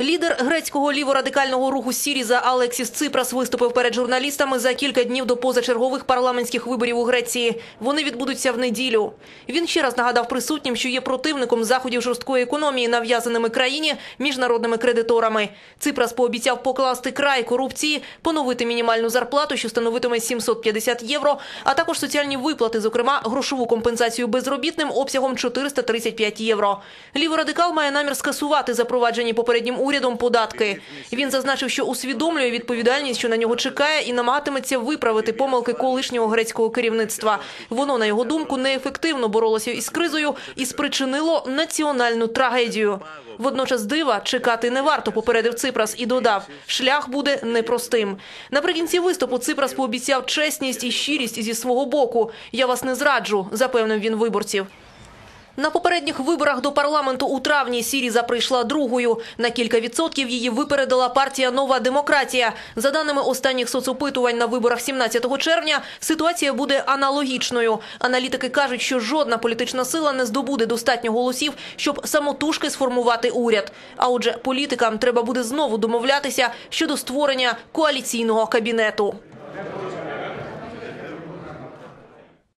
Лідер грецького ліворадикального руху Сіріза Алексіс Ципрас виступив перед журналістами за кілька днів до позачергових парламентських виборів у Греції. Вони відбудуться в неділю. Він ще раз нагадав присутнім, що є противником заходів жорсткої економії, нав'язаними країні міжнародними кредиторами. Ципрас пообіцяв покласти край корупції, поновити мінімальну зарплату, що становитиме 750 євро, а також соціальні виплати, зокрема грошову компенсацію безробітним обсягом 435 євро. Ліворадикал має намір скасувати запроваджені попереднім урядом податки. Він зазначив, що усвідомлює відповідальність, що на нього чекає, і намагатиметься виправити помилки колишнього грецького керівництва. Воно, на його думку, неефективно боролося із кризою і спричинило національну трагедію. Водночас дива чекати не варто, попередив Ципрас і додав, шлях буде непростим. Наприкінці виступу Ципрас пообіцяв чесність і щирість зі свого боку. Я вас не зраджу, запевнив він виборців. На попередніх виборах до парламенту у травні Сіріза прийшла другою. На кілька відсотків її випередила партія Нова демократія. За даними останніх соцопитувань на виборах 17 червня, ситуація буде аналогічною. Аналітики кажуть, що жодна політична сила не здобуде достатньо голосів, щоб самотужки сформувати уряд. А отже, політикам треба буде знову домовлятися щодо створення коаліційного кабінету.